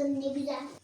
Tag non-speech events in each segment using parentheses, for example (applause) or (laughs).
atacaktım ne güzel.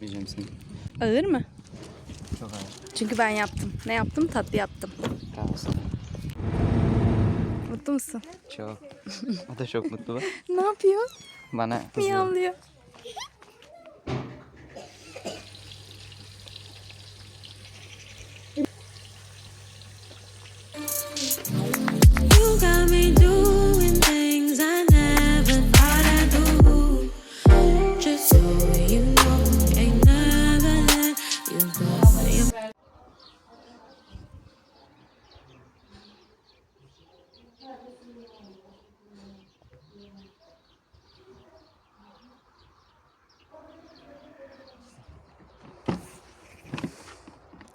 Diyeceğim seni. Ağır mı? Çok ağır. Çünkü ben yaptım. Ne yaptım? Tatlı yaptım. Sana. Mutlu musun? Çok. O da çok mutlu. (laughs) Ne yapıyor? Bana kızıyor. Miyavlıyor. You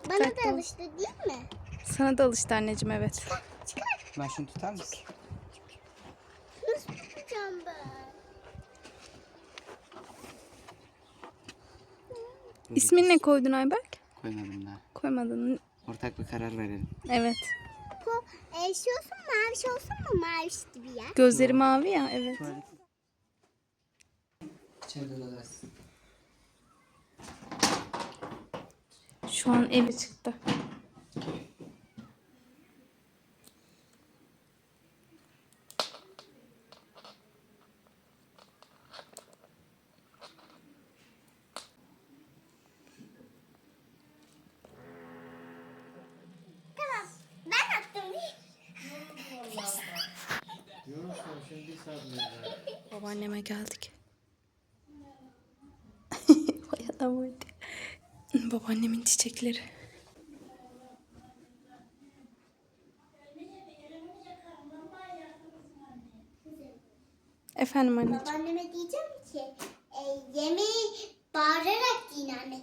Bana da Dikkatli ol. alıştı değil mi? Sana da alıştı anneciğim evet. Ben şunu tutar mısın? Nasıl tutacağım ben? İsmini ne koydun Ayberk? Koymadım daha. Koymadın. Ortak bir karar verelim. Evet. Bu e, şey olsun mu? Maviş olsun mu? Maviş gibi ya. Gözleri mavi ya evet. Şu an eve çıktı. Babaanneme geldik. (laughs) Vay adam oydu. Babaannemin çiçekleri. Efendim anneciğim. Babaanneme diyeceğim ki e, yemeği bağırarak yiyin anne.